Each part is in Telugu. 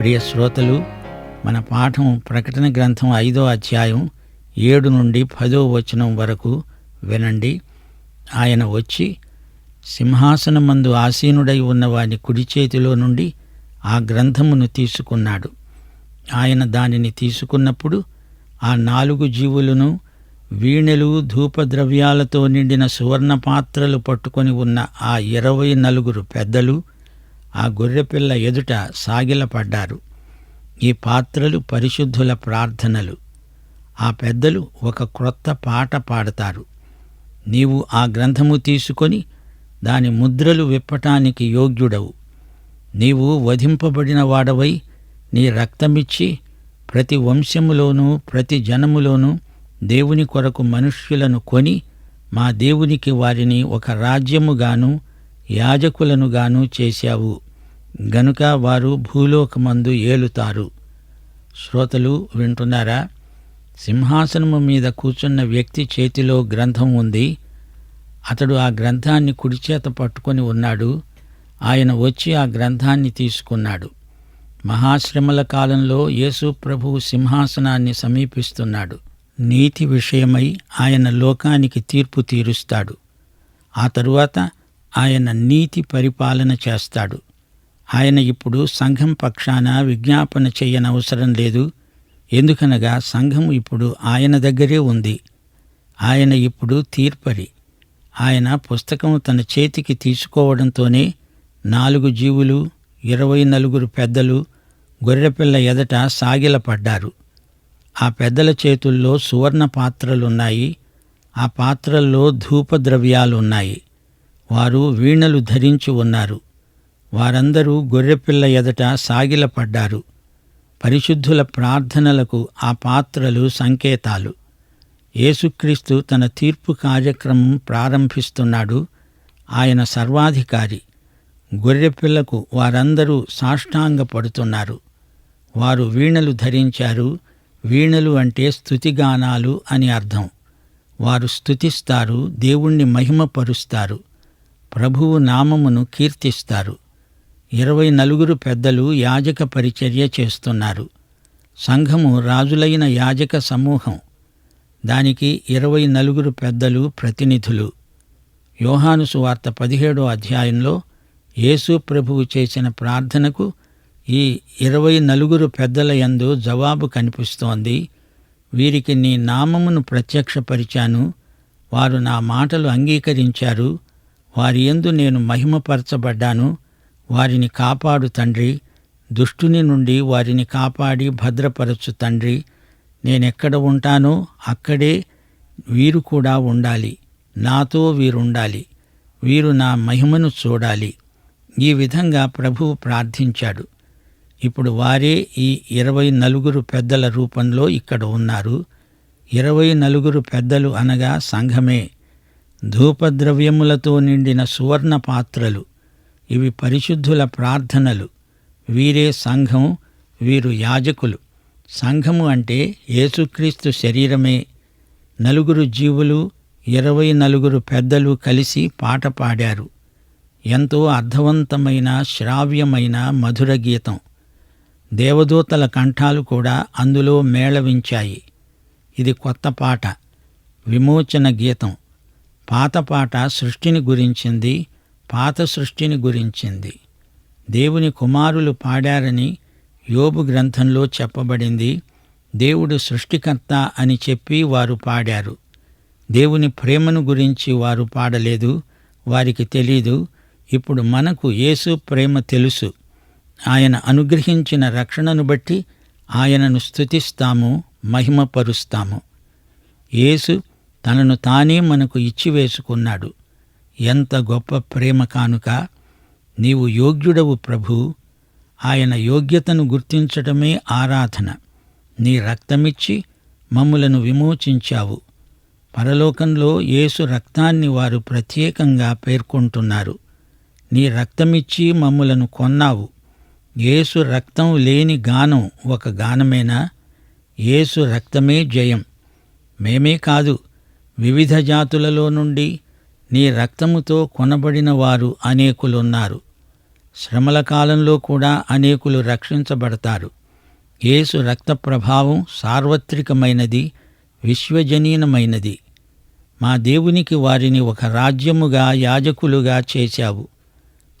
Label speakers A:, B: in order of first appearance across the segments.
A: ప్రియ శ్రోతలు మన పాఠం ప్రకటన గ్రంథం ఐదో అధ్యాయం ఏడు నుండి పదో వచనం వరకు వినండి. ఆయన వచ్చి సింహాసనమందు ఆసీనుడై ఉన్నవాని కుడి చేతిలో నుండి ఆ గ్రంథమును తీసుకున్నాడు. ఆయన దానిని తీసుకున్నప్పుడు ఆ నాలుగు జీవులను వీణెలు ధూపద్రవ్యాలతో నిండిన సువర్ణ పాత్రలు పట్టుకొని ఉన్న ఆ ఇరవై నలుగురు పెద్దలు ఆ గొర్రెపిల్ల ఎదుట సాగిలపడ్డారు. ఈ పాత్రలు పరిశుద్ధుల ప్రార్థనలు. ఆ పెద్దలు ఒక క్రొత్త పాట పాడతారు. నీవు ఆ గ్రంథము తీసుకొని దాని ముద్రలు విప్పటానికి యోగ్యుడవు. నీవు వధింపబడిన వాడవై నీ రక్తమిచ్చి ప్రతి వంశములోనూ ప్రతి జనములోనూ దేవుని కొరకు మనుష్యులను కొని మా దేవునికి వారిని ఒక రాజ్యముగాను యాజకులను గాను చేశావు. గనుక వారు భూలోకమందు ఏలుతారు. శ్రోతలు వింటున్నారా? సింహాసనము మీద కూర్చున్న వ్యక్తి చేతిలో గ్రంథం ఉంది. అతడు ఆ గ్రంథాన్ని కుడిచేత పట్టుకొని ఉన్నాడు. ఆయన వచ్చి ఆ గ్రంథాన్ని తీసుకున్నాడు. మహాశ్రమల కాలంలో యేసు ప్రభువు సింహాసనాన్ని సమీపిస్తున్నాడు. నీతి విషయమై ఆయన లోకానికి తీర్పు తీరుస్తాడు. ఆ తరువాత ఆయన నీతి పరిపాలన చేస్తాడు. ఆయన ఇప్పుడు సంఘం పక్షాన విజ్ఞాపన చేయనవసరం లేదు. ఎందుకనగా సంఘం ఇప్పుడు ఆయన దగ్గరే ఉంది. ఆయన ఇప్పుడు తీర్పరి. ఆయన పుస్తకం తన చేతికి తీసుకోవడంతోనే నాలుగు జీవులు ఇరవై నలుగురు పెద్దలు గొర్రెపిల్ల ఎదట సాగిలపడ్డారు. ఆ పెద్దల చేతుల్లో సువర్ణ పాత్రలున్నాయి. ఆ పాత్రల్లో ధూపద్రవ్యాలున్నాయి. వారు వీణలు ధరించి ఉన్నారు. వారందరూ గొర్రెపిల్ల ఎదట సాగిలపడ్డారు. పరిశుద్ధుల ప్రార్థనలకు ఆ పాత్రలు సంకేతాలు. యేసుక్రీస్తు తన తీర్పు కార్యక్రమం ప్రారంభిస్తున్నాడు. ఆయన సర్వాధికారి. గొర్రెపిల్లకు వారందరూ సాష్టాంగపడుతున్నారు. వారు వీణలు ధరించారు. వీణలు అంటే స్థుతిగానాలు అని అర్థం. వారు స్థుతిస్తారు. దేవుణ్ణి మహిమపరుస్తారు. ప్రభువు నామమును కీర్తిస్తారు. ఇరవై నలుగురు పెద్దలు యాజక పరిచర్య చేస్తున్నారు. సంఘము రాజులైన యాజక సమూహం. దానికి ఇరవై నలుగురు పెద్దలు ప్రతినిధులు. యోహాను సువార్త పదిహేడో అధ్యాయంలో యేసు ప్రభువు చేసిన ప్రార్థనకు ఈ ఇరవై నలుగురు పెద్దల యందు జవాబు కనిపిస్తోంది. వీరికి నీ నామమును ప్రత్యక్షపరిచాను. వారు నా మాటలు అంగీకరించారు. వారి యందు నేను మహిమపరచబడ్డాను. వారిని కాపాడు తండ్రి. దుష్టుని నుండి వారిని కాపాడి భద్రపరచు తండ్రి. నేనెక్కడ ఉంటానో అక్కడే వీరు కూడా ఉండాలి. నాతో వీరుండాలి. వీరు నా మహిమను చూడాలి. ఈ విధంగా ప్రభువు ప్రార్థించాడు. ఇప్పుడు వారే ఈ ఇరవై నలుగురు పెద్దల రూపంలో ఇక్కడ ఉన్నారు. ఇరవై నలుగురు పెద్దలు అనగా సంఘమే. ధూపద్రవ్యములతో నిండిన సువర్ణ పాత్రలు. ఇవి పరిశుద్ధుల ప్రార్థనలు. వీరే సంఘం వీరు యాజకులు. సంఘము అంటే యేసుక్రీస్తు శరీరమే. నలుగురు జీవులు ఇరవై నలుగురు పెద్దలు కలిసి పాట పాడారు. ఎంతో అర్థవంతమైన శ్రావ్యమైన మధుర గీతం. దేవదూతల కంఠాలు కూడా అందులో మేళవించాయి. ఇది కొత్త పాట. విమోచన గీతం. పాత పాట సృష్టిని గురించింది పాత సృష్టిని గురించింది. దేవుని కుమారులు పాడారని యోబు గ్రంథంలో చెప్పబడింది దేవుడు సృష్టికర్త అని చెప్పి వారు పాడారు. దేవుని ప్రేమను గురించి వారు పాడలేదు వారికి తెలీదు ఇప్పుడు మనకు యేసు ప్రేమ తెలుసు. ఆయన అనుగ్రహించిన రక్షణను బట్టి ఆయనను స్తుతిస్తాము మహిమపరుస్తాము. యేసు తనను తానే మనకు ఇచ్చివేసుకున్నాడు ఎంత గొప్ప ప్రేమ కానుక! నీవు యోగ్యుడవు ప్రభు! ఆయన యోగ్యతను గుర్తించటమే ఆరాధన. నీ రక్తమిచ్చి మమ్ములను విమోచించావు. పరలోకంలో యేసు రక్తాన్ని వారు ప్రత్యేకంగా పేర్కొంటున్నారు. నీ రక్తమిచ్చి మమ్ములను కొన్నావు. యేసు రక్తం లేని గానం ఒక గానమేనా? యేసు రక్తమే జయం. మేమే కాదు వివిధ జాతులలో నుండి నీ రక్తముతో కొనబడిన వారు అనేకులున్నారు. శ్రమల కాలంలో కూడా అనేకులు రక్షించబడతారు. యేసు రక్త ప్రభావం సార్వత్రికమైనది విశ్వజనీనమైనది. మా దేవునికి వారిని ఒక రాజ్యముగా యాజకులుగా చేశావు.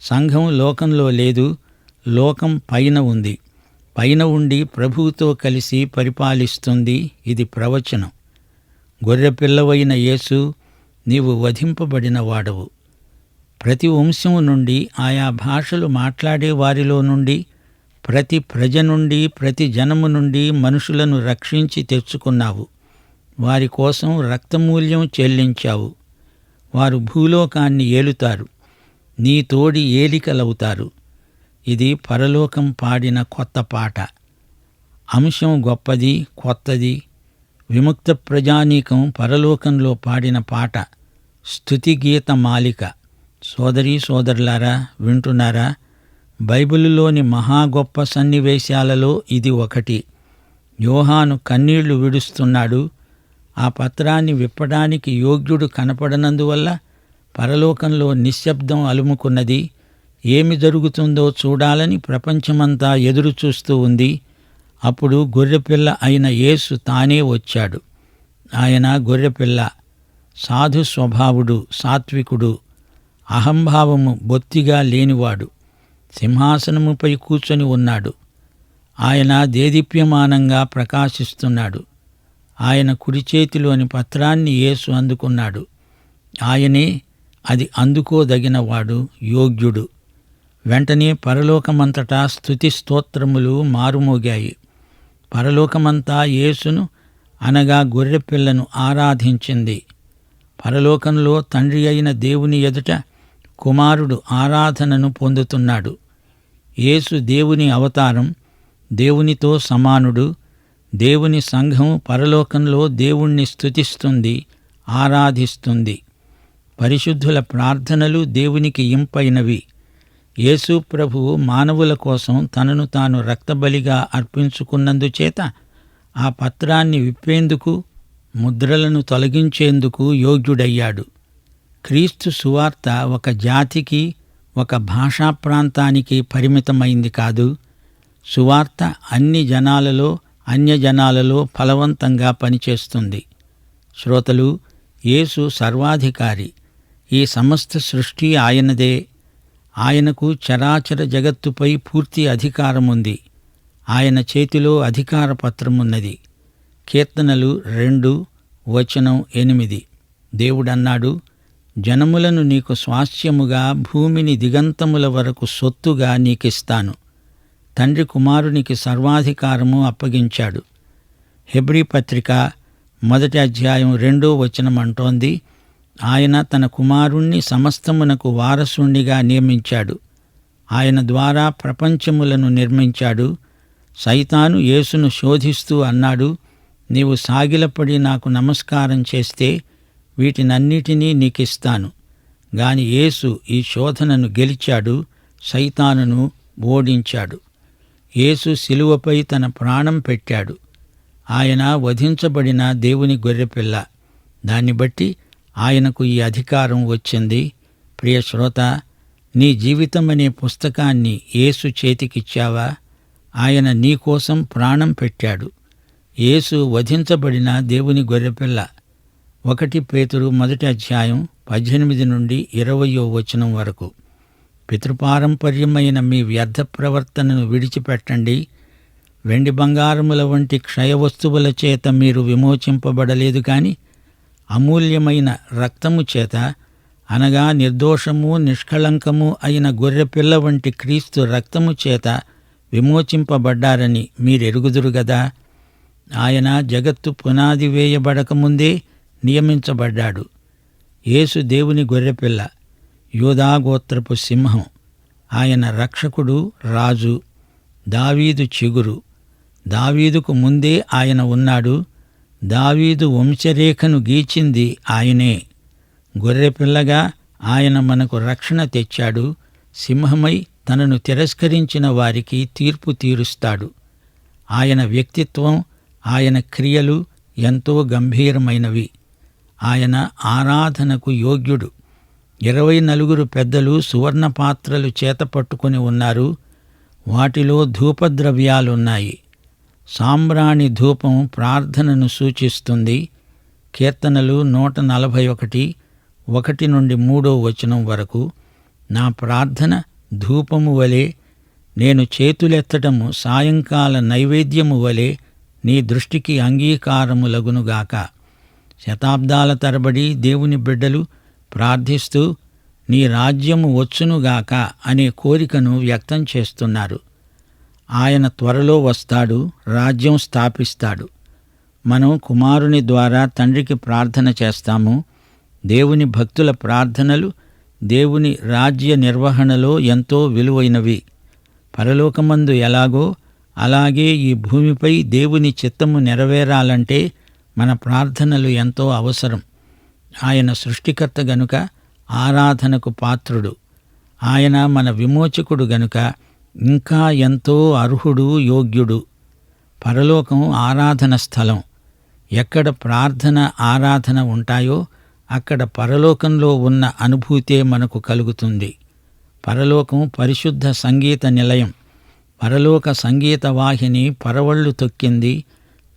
A: సంఘం లోకంలో లేదు లోకం పైన ఉంది. పైన ఉండి ప్రభువుతో కలిసి పరిపాలిస్తుంది ఇది ప్రవచనం. గొర్రెపిల్లవైన యేసు నీవు వధింపబడిన వాడవు ప్రతి వంశం నుండి ఆయా భాషలు మాట్లాడే వారిలో నుండి ప్రతి ప్రజ నుండి ప్రతి జనము నుండి మనుషులను రక్షించి తెచ్చుకున్నావు. వారి కోసం రక్తమూల్యం చెల్లించావు. వారు భూలోకాన్ని ఏలుతారు. నీ తోడి ఏలికలవుతారు. ఇది పరలోకం పాడిన కొత్త పాట. అంశం గొప్పది కొత్తది విముక్త ప్రజానీకం పరలోకంలో పాడిన పాట స్థుతిగీత మాలిక. సోదరీ సోదరులారా వింటున్నారా? బైబిలులోని మహా గొప్ప సన్నివేశాలలో ఇది ఒకటి. యోహాను కన్నీళ్ళు విడుస్తున్నాడు. ఆ పత్రాన్ని విప్పడానికి యోగ్యుడు కనపడనందువల్ల పరలోకంలో నిశ్శబ్దం అలుముకున్నది. ఏమి జరుగుతుందో చూడాలని ప్రపంచమంతా ఎదురుచూస్తూ ఉంది. అప్పుడు గొర్రెపిల్ల అయిన యేసు తానే వచ్చాడు. ఆయన గొర్రెపిల్ల సాధు స్వభావుడు సాత్వికుడు అహంభావము బొత్తిగా లేనివాడు సింహాసనముపై కూర్చొని ఉన్నాడు. ఆయన దేదీప్యమానంగా ప్రకాశిస్తున్నాడు. ఆయన కుడి చేతిలోని పత్రాన్ని యేసు అందుకున్నాడు. ఆయనే అది అందుకోదగినవాడు యోగ్యుడు. వెంటనే పరలోకమంతటా స్థుతి స్తోత్రములు మారుమోగాయి. పరలోకమంతా యేసును అనగా గొర్రెపిల్లను ఆరాధించింది. పరలోకంలో తండ్రి అయిన దేవుని ఎదుట కుమారుడు ఆరాధనను పొందుతున్నాడు. యేసు దేవుని అవతారం దేవునితో సమానుడు దేవుని సంఘం పరలోకంలో దేవుణ్ణి స్థుతిస్తుంది ఆరాధిస్తుంది. పరిశుద్ధుల ప్రార్థనలు దేవునికి ఇంపైనవి. యేసు ప్రభువు మానవుల కోసం తనను తాను రక్తబలిగా అర్పించుకున్నందుచేత ఆ పత్రాన్ని విప్పేందుకు ముద్రలను తొలగించేందుకు యోగ్యుడయ్యాడు. క్రీస్తు సువార్త ఒక జాతికి ఒక భాషా ప్రాంతానికి పరిమితమైంది కాదు. సువార్త అన్ని జనాలలో అన్యజనాలలో ఫలవంతంగా పనిచేస్తుంది. శ్రోతలు యేసు సర్వాధికారి. ఈ సమస్త సృష్టి ఆయనదే. ఆయనకు చరాచర జగత్తుపై పూర్తి అధికారముంది. ఆయన చేతిలో అధికార పత్రమున్నది కీర్తనలు రెండు వచనం ఎనిమిది. దేవుడన్నాడు జనములను నీకు స్వాస్థ్యముగా భూమిని దిగంతముల వరకు సొత్తుగా నీకిస్తాను. తండ్రి కుమారునికి సర్వాధికారము అప్పగించాడు. హెబ్రీ పత్రిక మొదటి అధ్యాయం రెండో వచనం అంటోంది ఆయన తన కుమారుణ్ణి సమస్తమునకు వారసుండిగా నియమించాడు. ఆయన ద్వారా ప్రపంచములను నిర్మించాడు. సైతాను యేసును శోధిస్తూ అన్నాడు నీవు సాగిలపడి నాకు నమస్కారం చేస్తే వీటినన్నిటినీ నీకిస్తాను. గాని యేసు ఈ శోధనను గెలిచాడు సైతానును ఓడించాడు. యేసు శిలువపై తన ప్రాణం పెట్టాడు. ఆయన వధించబడిన దేవుని గొర్రెపిల్ల. దాన్ని బట్టి ఆయనకు ఈ అధికారం వచ్చింది. ప్రియ శ్రోత నీ జీవితం అనే పుస్తకాన్ని యేసు చేతికిచ్చావా? ఆయన నీ కోసం ప్రాణం పెట్టాడు. యేసు వధించబడిన దేవుని గొర్రెపిల్ల. ఒకటి పేతురు మొదటి అధ్యాయం పద్దెనిమిది నుండి ఇరవయో వచనం వరకు. పితృపారంపర్యమైన మీ వ్యర్థ ప్రవర్తనను విడిచిపెట్టండి. వెండి బంగారముల వంటి క్షయ వస్తువుల చేత మీరు విమోచింపబడలేదు కానీ అమూల్యమైన రక్తము చేత అనగా నిర్దోషము నిష్కళంకము అయిన గొర్రెపిల్ల వంటి క్రీస్తు రక్తము చేత విమోచింపబడ్డారని మీరెరుగుదురు గదా? ఆయన జగత్తు పునాది వేయబడకముందే నియమించబడ్డాడు. యేసు దేవుని గొర్రెపిల్ల యూదాగోత్రపు సింహం. ఆయన రక్షకుడు రాజు దావీదు చిగురు. దావీదుకు ముందే ఆయన ఉన్నాడు. దావీదు వంశరేఖను గీచింది ఆయనే. గొర్రెపిల్లగా ఆయన మనకు రక్షణ తెచ్చాడు. సింహమై తనను తిరస్కరించిన వారికి తీర్పు తీరుస్తాడు. ఆయన వ్యక్తిత్వం ఆయన క్రియలు ఎంతో గంభీరమైనవి. ఆయన ఆరాధనకు యోగ్యుడు. ఇరవై నలుగురు పెద్దలు సువర్ణ పాత్రలు చేత పట్టుకొని ఉన్నారు. వాటిలో ధూపద్రవ్యాలున్నాయి. సాంబ్రాణి ధూపం ప్రార్థనను సూచిస్తుంది. కీర్తనలు నూట నలభై ఒకటి ఒకటి నుండి మూడో వచనం వరకు నా ప్రార్థన ధూపము వలె నేను చేతులెత్తటము సాయంకాల నైవేద్యము వలె నీ దృష్టికి అంగీకారములగునుగాక శతాబ్దాల తరబడి దేవుని బిడ్డలు ప్రార్థిస్తూ నీ రాజ్యము వచ్చునుగాక అనే కోరికను వ్యక్తం చేస్తున్నారు. ఆయన త్వరలో వస్తాడు రాజ్యం స్థాపిస్తాడు. మనం కుమారుని ద్వారా తండ్రికి ప్రార్థన చేస్తాము. దేవుని భక్తుల ప్రార్థనలు దేవుని రాజ్య నిర్వహణలో ఎంతో విలువైనవి. పరలోకమందు ఎలాగో అలాగే ఈ భూమిపై దేవుని చిత్తము నెరవేరాలంటే మన ప్రార్థనలు ఎంతో అవసరం. ఆయన సృష్టికర్త గనుక ఆరాధనకు పాత్రుడు. ఆయన మన విమోచకుడు గనుక ఇంకా ఎంతో అర్హుడు యోగ్యుడు. పరలోకం ఆరాధన స్థలం. ఎక్కడ ప్రార్థన ఆరాధన ఉంటాయో అక్కడ పరలోకంలో ఉన్న అనుభూతే మనకు కలుగుతుంది. పరలోకం పరిశుద్ధ సంగీత నిలయం. పరలోక సంగీత వాహిని పరవళ్ళు తొక్కింది.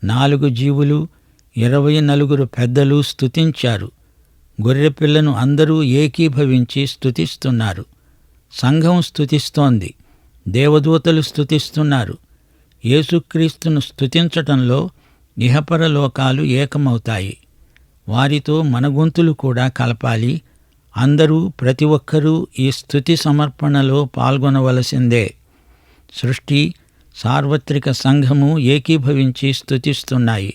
A: నాలుగు జీవులు ఇరవై నలుగురు పెద్దలు స్తుతించారు. గొర్రెపిల్లను అందరూ ఏకీభవించి స్తుతిస్తున్నారు. సంఘం స్తుతిస్తోంది. దేవదూతలు స్థుతిస్తున్నారు యేసుక్రీస్తును స్థుతించటంలో ఇహపరలోకాలు ఏకమవుతాయి. వారితో మన గొంతులు కూడా కలపాలి. అందరూ ప్రతి ఒక్కరూ ఈ స్థుతి సమర్పణలో పాల్గొనవలసిందే. సృష్టి సార్వత్రిక సంఘము ఏకీభవించి స్థుతిస్తున్నాయి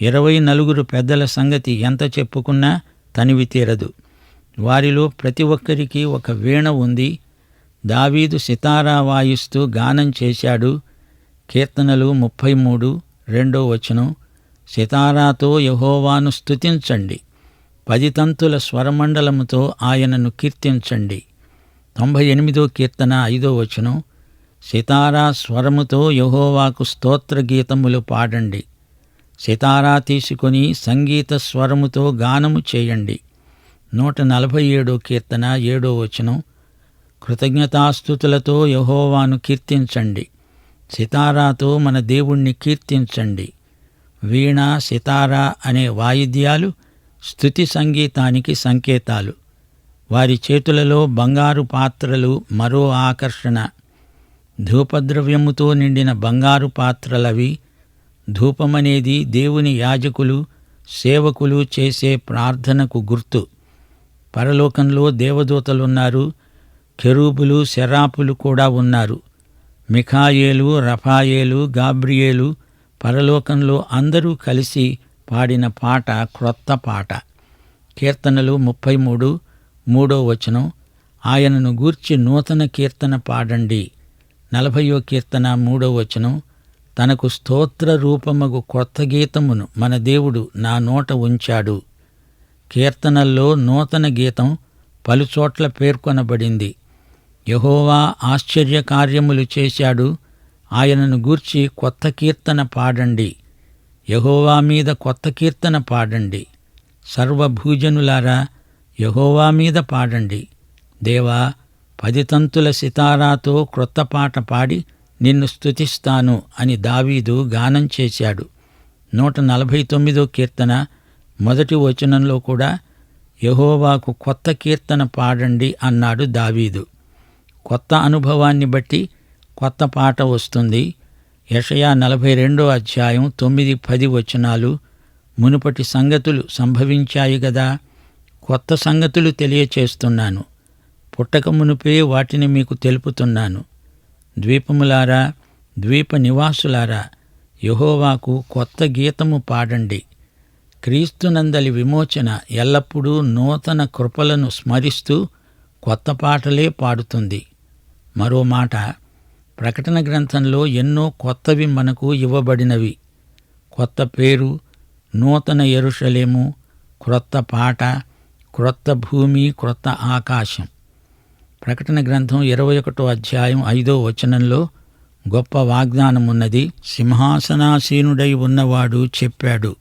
A: ఇరవై నలుగురు పెద్దల సంగతి ఎంత చెప్పుకున్నా తనివి తీరదు. వారిలో ప్రతి ఒక్కరికి ఒక వీణ ఉంది. దావీదు సితారా వాయిస్తూ గానం చేశాడు. కీర్తనలు ముప్పై మూడు రెండో వచనం సితారాతో యహోవాను స్తుతించండి. పది తంతుల స్వరమండలముతో ఆయనను కీర్తించండి. తొంభై ఎనిమిదో కీర్తన ఐదో వచనం సితారా స్వరముతో యహోవాకు స్తోత్ర గీతములు పాడండి. సితారా తీసుకొని సంగీత స్వరముతో గానము చేయండి. నూట నలభై ఏడో కీర్తన ఏడో వచనం కృతజ్ఞతాస్థుతులతో యహోవాను కీర్తించండి. సితారాతో మన దేవుణ్ణి కీర్తించండి. వీణ సితారా అనే వాయిద్యాలు స్తుతి సంగీతానికి సంకేతాలు. వారి చేతులలో బంగారు పాత్రలు మరో ఆకర్షణ. ధూపద్రవ్యముతో నిండిన బంగారు పాత్రలవి ధూపమనేది దేవుని యాజకులు సేవకులు చేసే ప్రార్థనకు గుర్తు. పరలోకంలో దేవదూతలున్నారు. కెరూబులు శరాపులు కూడా ఉన్నారు. మిఖాయేలు రఫాయేలు గాబ్రియేలు పరలోకంలో అందరూ కలిసి పాడిన పాట క్రొత్త పాట. కీర్తనలు ముప్పై మూడు మూడో వచనం. ఆయనను గూర్చి నూతన కీర్తన పాడండి. నలభయో కీర్తన మూడో వచనం. తనకు స్తోత్ర రూపమగు కొత్త గీతమును మన దేవుడు నా నోట ఉంచాడు. కీర్తనల్లో నూతన గీతం పలుచోట్ల పేర్కొనబడింది. యహోవా ఆశ్చర్యకార్యములు చేశాడు. ఆయనను గూర్చి కొత్త కీర్తన పాడండి. యహోవా మీద కొత్త కీర్తన పాడండి. సర్వభూజనులారా యహోవా మీద పాడండి. దేవా పది తంతుల సితారాతో క్రొత్త పాట పాడి నిన్ను స్తుతిస్తాను అని దావీదు గానం చేశాడు. నూట నలభై తొమ్మిదో కీర్తన మొదటి వచనంలో కూడా యహోవాకు కొత్త కీర్తన పాడండి అన్నాడు దావీదు. కొత్త అనుభవాన్ని బట్టి కొత్త పాట వస్తుంది. యషయా నలభై రెండో అధ్యాయం తొమ్మిది పది వచనాలు మునుపటి సంగతులు సంభవించాయి గదా? కొత్త సంగతులు తెలియచేస్తున్నాను. పుట్టక మునుపే వాటిని మీకు తెలుపుతున్నాను. ద్వీపములారా ద్వీప నివాసులారా యహోవాకు కొత్త గీతము పాడండి. క్రీస్తునందలి విమోచన ఎల్లప్పుడూ నూతన కృపలను స్మరిస్తూ కొత్త పాటలే పాడుతుంది. మరో మాట. ప్రకటన గ్రంథంలో ఎన్నో కొత్తవి మనకు ఇవ్వబడినవి. కొత్త పేరు నూతన ఎరుషలేము క్రొత్త పాట క్రొత్త భూమి క్రొత్త ఆకాశం. ప్రకటన గ్రంథం ఇరవై ఒకటో అధ్యాయం ఐదో వచనంలో గొప్ప వాగ్దానం ఉన్నది సింహాసనాసీనుడై ఉన్నవాడు చెప్పాడు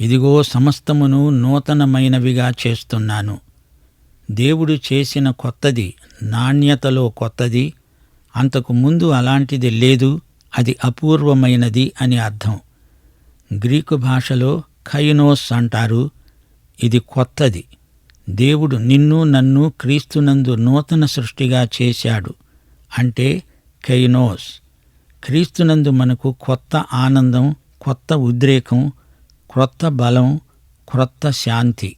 A: ఇదిగో సమస్తమును నూతనమైనవిగా చేస్తున్నాను. దేవుడు చేసిన కొత్తది నాణ్యతలో కొత్తది అంతకు ముందు అలాంటిది లేదు అది అపూర్వమైనది అని అర్థం. గ్రీకు భాషలో ఖైనోస్ అంటారు ఇది కొత్తది. దేవుడు నిన్ను నన్ను క్రీస్తునందు నూతన సృష్టిగా చేశాడు అంటే కైనోస్. క్రీస్తునందు మనకు కొత్త ఆనందం కొత్త ఉద్రేకం క్రొత్త బలం క్రొత్త శాంతి.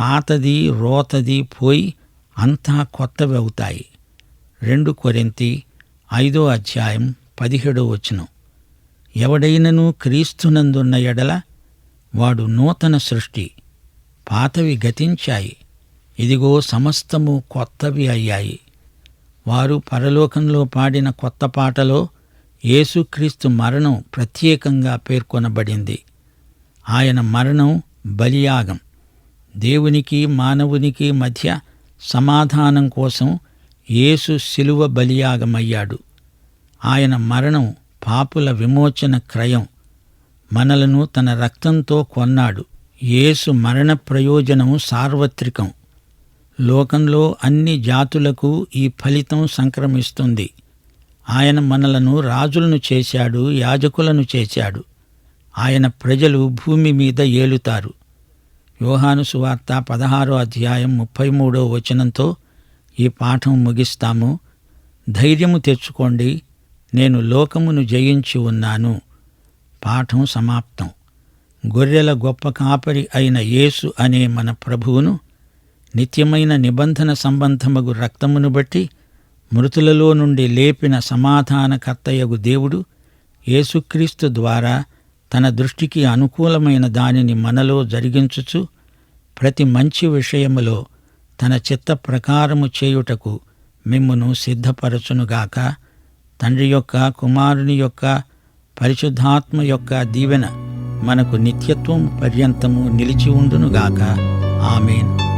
A: పాతది రోతది పోయి అంతా కొత్తవి అవుతాయి. రెండు కొరింతి ఐదో అధ్యాయం పదిహేడో వచనం. ఎవడైనను క్రీస్తునందున్న ఎడల వాడు నూతన సృష్టి పాతవి గతించాయి. ఇదిగో సమస్తము కొత్తవి అయ్యాయి. వారు పరలోకంలో పాడిన కొత్త పాటలో యేసుక్రీస్తు మరణం ప్రత్యేకంగా పేర్కొనబడింది. ఆయన మరణం బలియాగం. దేవునికి మానవునికి మధ్య సమాధానం కోసం యేసు శిలువ బలియాగమయ్యాడు. ఆయన మరణం పాపుల విమోచన క్రయం. మనలను తన రక్తంతో కొన్నాడు. యేసు మరణ ప్రయోజనం సార్వత్రికం. లోకంలో అన్ని జాతులకు ఈ ఫలితం సంక్రమిస్తుంది. ఆయన మనలను రాజులను చేశాడు యాజకులను చేశాడు. ఆయన ప్రజలు భూమి మీద ఏలుతారు. యోహాను సువార్త పదహారో అధ్యాయం ముప్పై మూడో వచనంతో ఈ పాఠం ముగిస్తాము. ధైర్యము తెచ్చుకోండి నేను లోకమును జయించి ఉన్నాను. పాఠం సమాప్తం. గొర్రెల గొప్ప కాపరి అయిన యేసు అనే మన ప్రభువును నిత్యమైన నిబంధన సంబంధమగు రక్తమును బట్టి మృతులలో నుండి లేపిన సమాధానకర్తయగు దేవుడు యేసుక్రీస్తు ద్వారా తన దృష్టికి అనుకూలమైన దానిని మనలో జరిగించుచు ప్రతి మంచి విషయములో తన చిత్త ప్రకారము చేయుటకు మిమ్మును సిద్ధపరచునుగాక. తండ్రి యొక్క కుమారుని యొక్క పరిశుద్ధాత్మ యొక్క దీవెన మనకు నిత్యత్వం పర్యంతము నిలిచి ఉండునుగాక. ఆమెన్.